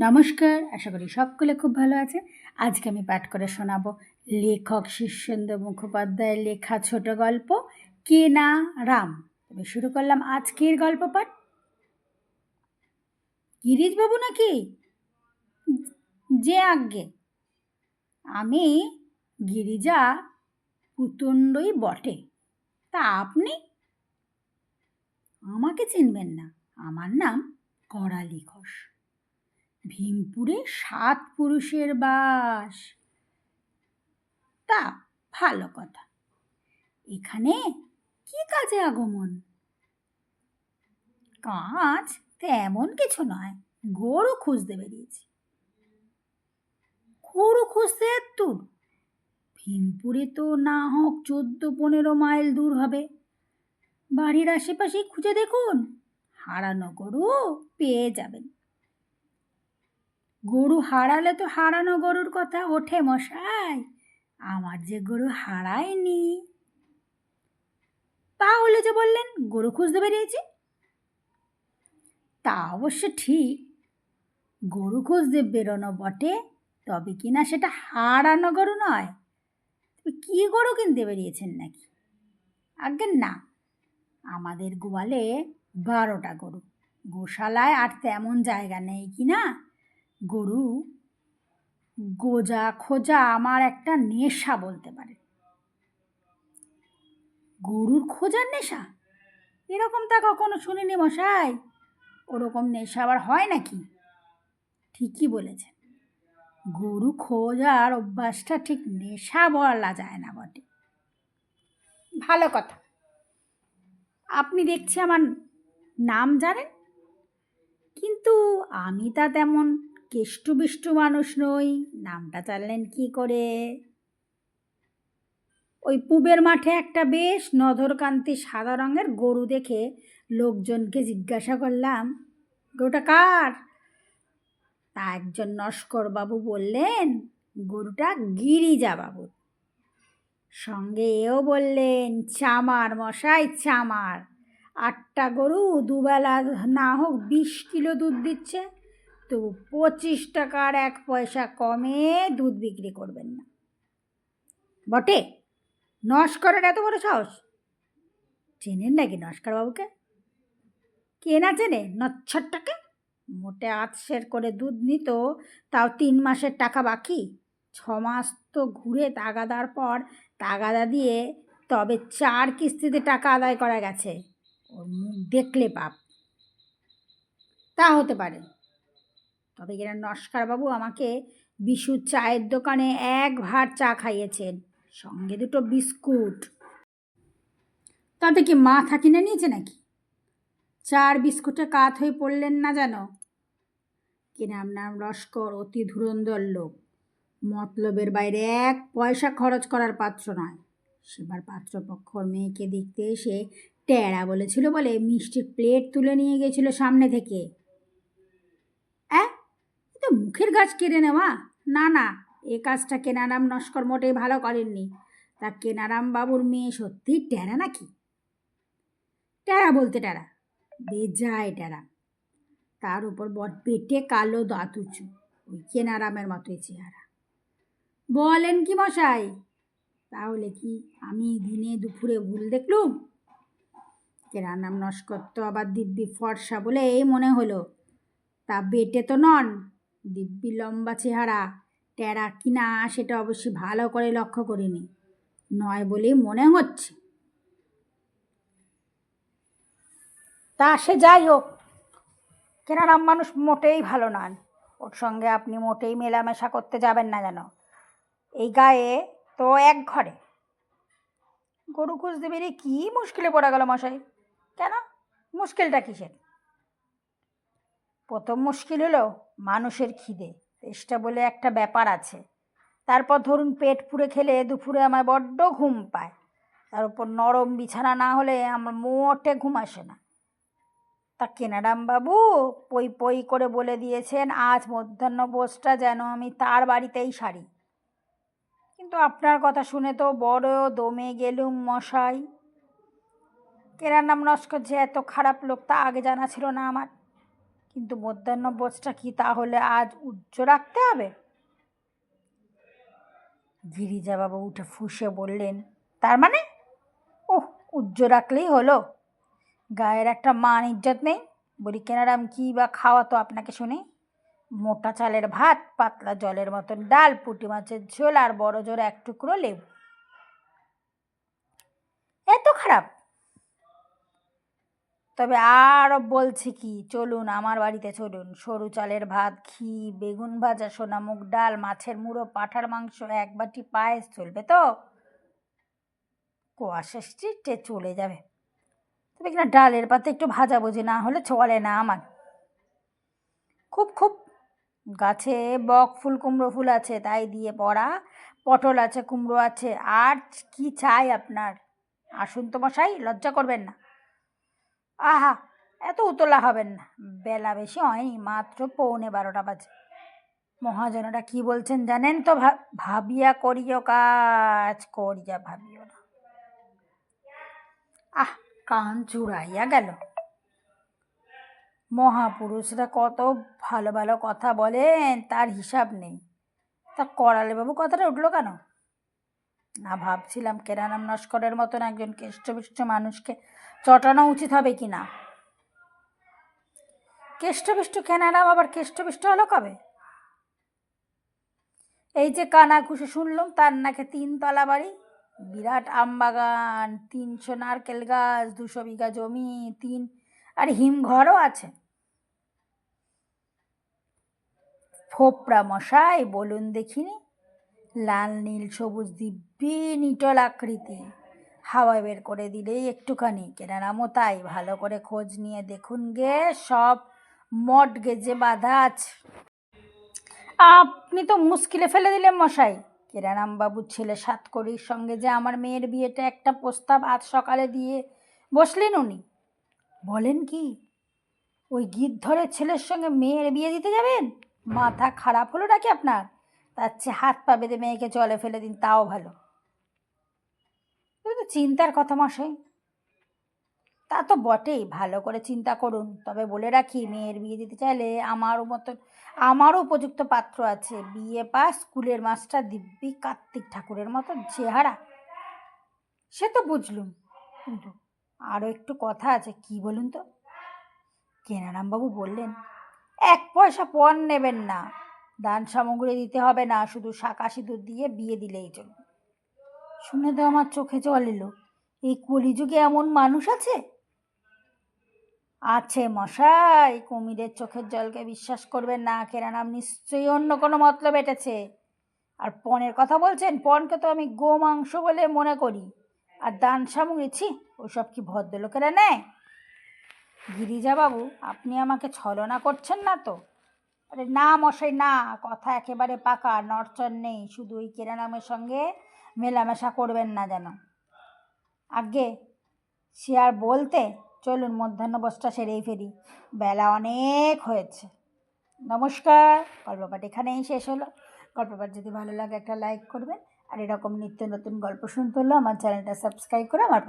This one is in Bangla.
নমস্কার, আশা করি সকলে খুব ভালো আছে। আজকে আমি পাঠ করে শোনাবো লেখক শীর্ষেন্দ্র মুখোপাধ্যায়ের লেখা ছোট গল্প কেনা রাম? তবে শুরু করলাম আজকের গল্প পাঠ। গিরিশবাবু নাকি? যে আজ্ঞে। আমি গিরিজা পুতণ্ডই বটে। তা আপনি? আমাকে চিনবেন না। আমার নাম করালি ঘোষ ভীমপুরে সাত পুরুষের বাস। তা ভালো কথা। এখানে কি কাজে আগমন? কাজ তেমন কিছু নয়, গরু খুঁজতে বেরিয়েছি। গরু খুঁজতে দূর। ভীমপুরে তো না হোক চোদ্দ পনেরো মাইল দূর হবে। বাড়ির আশেপাশে খুঁজে দেখুন হারানো গরু পেয়ে যাবেন। গরু হারালে তো হারানো গরুর কথা ওঠে মশাই। আমার যে গরু হারায়নি। তাহলে যে বললেন, গরু খুঁজতে বেরিয়েছি। তা অবশ্য ঠিক। গরু খুঁজতে বেরোনো বটে, তবে কি না সেটা হারানো গরু নয়। কী গরু কিনতে বেরিয়েছেন নাকি? আজ্ঞে না। আমাদের গোয়ালে বারোটা গরু। গোশালায় আর তেমন জায়গা নেই কি না? গরু গোজা খোঁজা আমার একটা নেশা বলতে পারে। গরুর খোঁজার নেশা? এরকম তা কখনো শুনিনি মশাই? ওরকম নেশা আবার হয় নাকি? ঠিকই বলেছেন। গরু খোঁজার অভ্যাসটা ঠিক নেশা বলা যায় না বটে। ভালো কথা। আপনি দেখছি আমার নাম জানেন? কিন্তু আমি তা তেমন কেষ্টবিষ্টু মানুষ নই, নামটা জানলেন কি করে? ওই পুবের মাঠে একটা বেশ নধরকান্তি সাদা রঙের গরু দেখে লোকজনকে জিজ্ঞাসা করলাম, গরুটা কার? তা একজন নস্কর বাবু বললেন, গরুটা গিরিজা বাবু সঙ্গে এও বললেন, চামার মশাই, চামার। আটটা গরু দুবেলা না হোক বিশ কিলো দুধ দিচ্ছে। তো পঁচিশ টাকার এক পয়সা কমে দুধ বিক্রি করবেন না। বটে? নস্করের এত বড় সাহস? চেনেন নাকি নস্কর বাবুকে কে না চেনে? নচ্ছরটাকে? মোটে আতসের করে দুধ নিত, তাও তিন মাসের টাকা বাকি। ছ মাস তো ঘুরে তাগাদার পর তাগাদা দিয়ে তবে চার কিস্তিতে টাকা আদায় করা গেছে। ওর মুখ দেখলে পাপ। তা হতে পারে। তবে কিনা নস্কারবাবু আমাকে বিশুর চায়ের দোকানে এক ভার চা খাইয়েছেন, সঙ্গে দুটো বিস্কুট। তাতে কি মাথা কিনে নিয়েছে নাকি? চার বিস্কুটে কাত হয়ে পড়লেন না যেন? কিনাম নাম নাম লস্কর অতি ধুরন্ধর লোক। মতলবের বাইরে এক পয়সা খরচ করার পাত্র নয়। সেবার পাত্রপক্ষর মেয়েকে দেখতে এসে ট্যাড়া বলেছিল বলে মিষ্টির প্লেট তুলে নিয়ে গেছিল সামনে থেকে। মুখের গাছ কেড়ে নেওয়া? না না, এ কাজটা কেনারাম নস্কর মোটেই ভালো করেননি। তা কেনারাম বাবুর মেয়ে সত্যিই ট্যাড়া নাকি? ট্যাড়া বলতে ট্যাড়া বেজায় ট্যাড়া তার উপর বট পেটে কালো দাঁত উঁচু, ওই কেনারামের মতোই চেহারা। বলেন কি মশাই, তাহলে কি আমি দিনে দুপুরে ভুল দেখলুম? কেনারাম নস্কর তো আবার দিব্যি ফর্সা বলে এই মনে হলো। তা বেটে তো নন দিব্যি লম্বা চেহারা ট্যারা কিনা সেটা অবশ্যই ভালো করে লক্ষ্য করিনি নয় বলেই মনে হচ্ছে। তা সে যাই হোক, কেনারাম মানুষ মোটেই ভালো নন। ওর সঙ্গে আপনি মোটেই মেলামেশা করতে যাবেন না যেন। এই গায়ে তো এক ঘরে। গরু খুঁজতে বেরিয়ে কী মুশকিলে পড়া গেল মশাই। কেন? মুশকিলটা কিসের? প্রথম মুশকিল হলো মানুষের খিদে। তেষ্টা বলে একটা ব্যাপার আছে। তারপর ধরুন পেট পুড়ে খেলে দুপুরে আমার বড্ড ঘুম পায়। তার উপর নরম বিছানা না হলে আমার মোটে ঘুম আসে না। তা কেনারামবাবু, পই পই করে বলে দিয়েছেন, আজ মধ্যাহ্ন বোসটা যেন আমি তার বাড়িতেই সারি। কিন্তু আপনার কথা শুনে তো বড় দমে গেলুম মশাই। কেনার নাম নস্কর যে এত খারাপ লোক তা আগে জানা ছিল না আমার। কিন্তু মধ্যাহ্ন বোঝটা কি তাহলে আজ উজ্জ্ব রাখতে হবে? গিরিজাবাবু উঠে ফুঁসে বললেন, তার মানে? ওহ, উজ্জ্ব রাখলেই হলো। গায়ের একটা মান ইজ্জত নেই। বলি, কেনারাম, কী বা খাওয়াতো আপনাকে শুনে? মোটা চালের ভাত, পাতলা জলের মতন ডাল, পুঁটি মাছের ঝোল আর বড় জোর এক টুকরো লেবু। এত খারাপ? তবে আরও বলছি কি, চলুন আমার বাড়িতে চলুন। সরু চালের ভাত, ঘি, বেগুন ভাজা সোনামুখ ডাল, মাছের মুড়ো, পাঠার মাংস, এক বাটি পায়েস চলবে তো? কোয়াশা স্ট্রিটে চলে যাবে। তবে কিনা ডালের পাতে একটু ভাজা বুঝি না হলে চলে না আমার। খুব খুব গাছে বক ফুল, কুমড়ো ফুল আছে, তাই দিয়ে পড়া পটল আছে, কুমড়ো আছে, আর কি চাই আপনার? আসুন তো মশাই, লজ্জা করবেন না। আহা, এত উতলা হবেন না। বেলা বেশি হয়নি, মাত্র পৌনে বারোটা বাজে। মহাজনেরা কি বলছেন জানেন তো? ভাবিয়া করিও কাজ, করিয়া ভাবিও না। আহ, কান চুড়াইয়া গেল। মহাপুরুষরা কত ভালো ভালো কথা বলেন, তার হিসাব নেই। তা করালে বাবু কথাটা উঠল কেন? না ভাবছিলাম কেরানাম নস্করের মতন একজন কেষ্টবিষ্ট মানুষকে চটানো উচিত হবে কি না? কেষ্টবিষ্ট কেনারাম আবার কেষ্টবিষ্ট হলো কবে? এই যে কানাঘুষে শুনলাম, তার নাকি তিনতলা বাড়ি, বিরাট আমবাগান তিনশো নারকেল গাছ, দুশো বিঘা জমি, তিন, আর হিমঘরও আছে। ফোপড়া মশাই, বলুন দেখিনি লাল, নীল, সবুজ, দিব্যি, নিটল আকৃতি। হাওয়া বের করে দিলেই একটুখানি। কেনারামও তাই, ভালো করে খোঁজ নিয়ে দেখুন গে, সব মট গেজে বাঁধা আছে। আপনি তো মুশকিলে ফেলে দিলেন মশাই। কেরারামবাবুর ছেলে সাতকড়ির সঙ্গে যে আমার মেয়ের বিয়েটা একটা প্রস্তাব আজ সকালে দিয়ে বসলেন উনি। বলেন কি, ওই গিদ্ধরের ছেলের সঙ্গে মেয়ের বিয়ে দিতে যাবেন? মাথা খারাপ হলো নাকি আপনার? তার চেয়ে হাত পা বেঁধে মেয়েকে জলে ফেলে দিন, তাও ভালো। তুমি তো চিন্তার কথা মশাই। তা তো বটেই, ভালো করে চিন্তা করুন। তবে বলে রাখি, মেয়ের বিয়ে দিতে চাইলে আমারও মতন আমারও উপযুক্ত পাত্র আছে। বিয়ে পাস স্কুলের মাস্টার দিব্যি কার্তিক ঠাকুরের মতো চেহারা। সে তো বুঝলুম। কিন্তু আরও একটু কথা আছে, কি বলুন তো? কেনারামবাবু বললেন, এক পয়সা পণ নেবেন না। দান সামগ্রী দিতে হবে না, শুধু শাঁকা সিঁদুর দিয়ে বিয়ে দিলেই চলবে শুনে তো আমার চোখে জল এলো। এই কলিযুগে এমন মানুষ আছে? আছে মশাই, কুমিরের চোখের জলকে বিশ্বাস করবেন না কেরানাম নিশ্চয়ই অন্য কোনো মতলব এটেছে। আর পণের কথা বলছেন পণকে তো আমি গো মাংস বলে মনে করি। আর দান সামগ্রী, ছি, ওসব কি ভদ্রলোকেরা নেয়? গিরিজাবাবু, আপনি আমাকে ছলনা করছেন না তো? আরে না মশাই, না, কথা একেবারে পাকা, নড়চড় নেই, শুধু ওই কেরানামের সঙ্গে মেলামেশা করবেন না যেন। আগে সে আর বলতে, চলুন মধ্যাহ্ন বসটা সেরেই ফেরি। বেলা অনেক হয়েছে। নমস্কার। গল্পপাঠ এখানেই শেষ হলো। গল্পপাঠ যদি ভালো লাগে একটা লাইক করবেন। আর এরকম নিত্য নতুন গল্প শুনতে হলে আমার চ্যানেলটা সাবস্ক্রাইব করে আমার